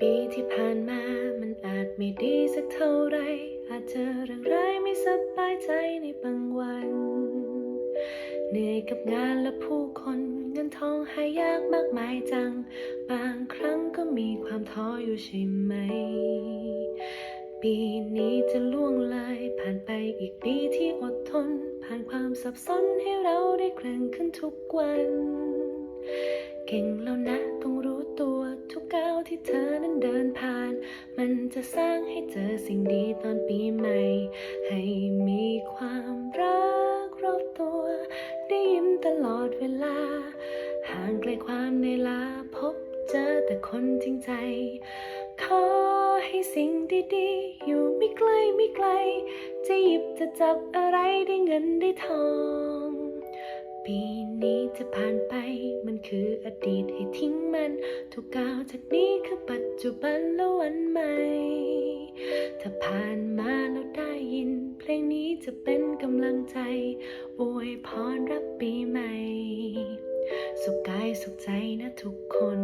ปีที่ผ่านมา มันอาจไม่ดีสักเท่าไร อาจเจอเรื่องร้ายไม่สบายใจในบางวัน เหนื่อยกับงานและผู้คนเงินทองหายากมากมายจัง บางครั้งก็มีความท้ออยู่ใช่ไหม ปีนี้จะล่วงเลยผ่านไปอีกปีที่อดทน ผ่านความสับสนให้เราได้แกร่งขึ้นทุกวัน เก่งแล้วนะ วที่เธอนั้นเดินผ่าน มันจะสร้างให้เจอสิ่งดีตอนปีใหม่ ให้มีความรักรอบตัว ได้ยิ้มตลอดเวลา ห่างไกลความในลาพบเจอแต่คนจริงใจ ขอให้สิ่งดีๆ อยู่ไม่ไกลไม่ไกล จะหยิบจะจับอะไรได้เงินได้ทอง ปีนี้จะผ่านไป มันคืออดีตให้ทิ้งมัน ทุกก้าวจากนี้คือปัจจุบันและวันใหม่ ถ้าผ่านมาแล้วได้ยิน เพลงนี้จะเป็นกำลังใจ อวยพรรับปีใหม่ สุขกายสุขใจนะทุกคน